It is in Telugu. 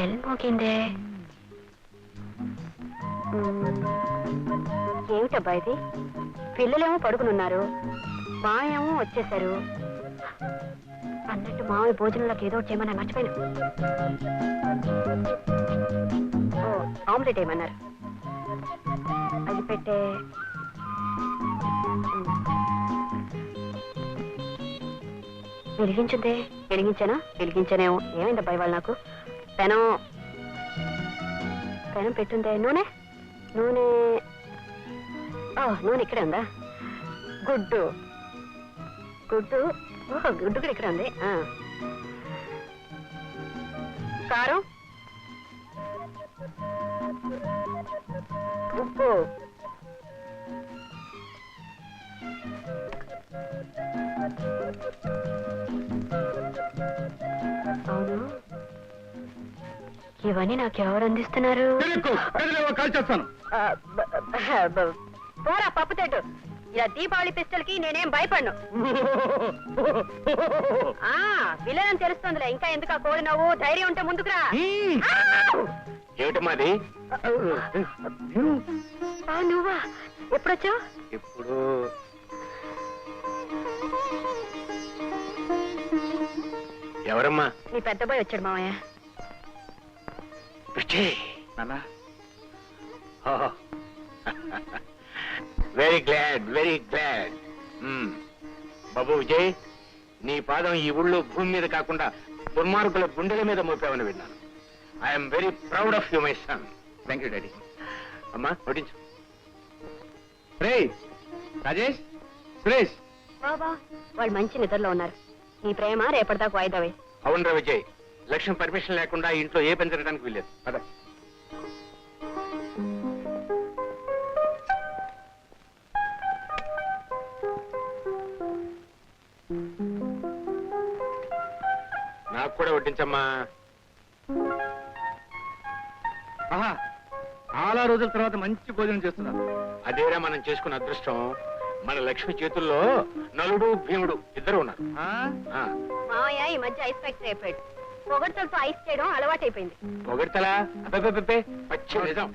బెల్ మోగిందే. ఏమిటబ్బా ఇది? పిల్లలేమో పడుకునున్నారు. మాయేమో వచ్చేసారు అన్నట్టు మామయ్య భోజనంలోకి ఏదో ఒకటి చేయమని మర్చిపోయాను. ఓ ఆమ్లెట్ ఏమన్నారు? అది పెట్టే. వెలిగించుందే. వెలిగించానా? వెలిగించానేమో. ఏమైంది అబ్బాయి వాళ్ళు నాకు? పెనం. పెనం పెట్టుందే. నూనె? నూనె. ఓ నూనె ఇక్కడే ఉందా? గుడ్డు. గుడ్డు? ఓహో గుడ్డు కూడా ఇక్కడ ఉంది. ఆ. కారం? ఉప్పు. ఇవన్నీ నాకు ఎవరు అందిస్తున్నారు కాల్చేస్తాను పోరా పప్పు తెట్టు ఇలా దీపావళి పిస్టల్కి నేనేం భయపడను. ఆ విలన్ తెలుస్తుందిలే ఇంకా ఎందుకు ఆ కోడి నవ్వు? ధైర్యం ఉంటే ముందుకురా ఆ, నువ్వా? ఎప్పుడొచ్చావు? ఇప్పుడు ఎవరమ్మా? నీ పెద్ద బాయ్ వచ్చాడు మామయ్య నాన్న. వెరీ గ్లాడ్ వెరీ గ్లాడ్ బాబు విజయ్ నీ పాదం ఈ ఊళ్ళో భూమి మీద కాకుండా దుర్మార్గుల గుండెల మీద మోపావని విన్నాను. I'm very proud of you my son thank you daddy అమ్మా వడ్డించు రే రాజేష్ సురేష్. బాబా వాళ్ళు మంచి నిద్రలో ఉన్నారు. నీ ప్రేమ రేపటిదాకా వాయిదా వేయి అవునరా విజయ్. లక్ష్యం పర్మిషన్ లేకుండా ఇంట్లో ఏ పని జరగడానికి వీలేదు పద. నాకు కూడా వడ్డించమ్మా. ఆహా చాలా రోజుల తర్వాత మంచి భోజనం చేస్తున్నారు. అదేరా మనం చేసుకున్న అదృష్టం. మన లక్ష్మి చేతుల్లో నలుడు భీముడు ఇద్దరు ఉన్నారు. ఆ? ఆ, మామయ్య ఈ మధ్య ఐస్ ఫ్యాక్టరీ అయిపోయాడు. పొగడ్తలతో ఐస్ చేయడం అలవాటైపోయింది. పొగడ్తలా? అబ్బబ్బబ్బే పచ్చి నిజం.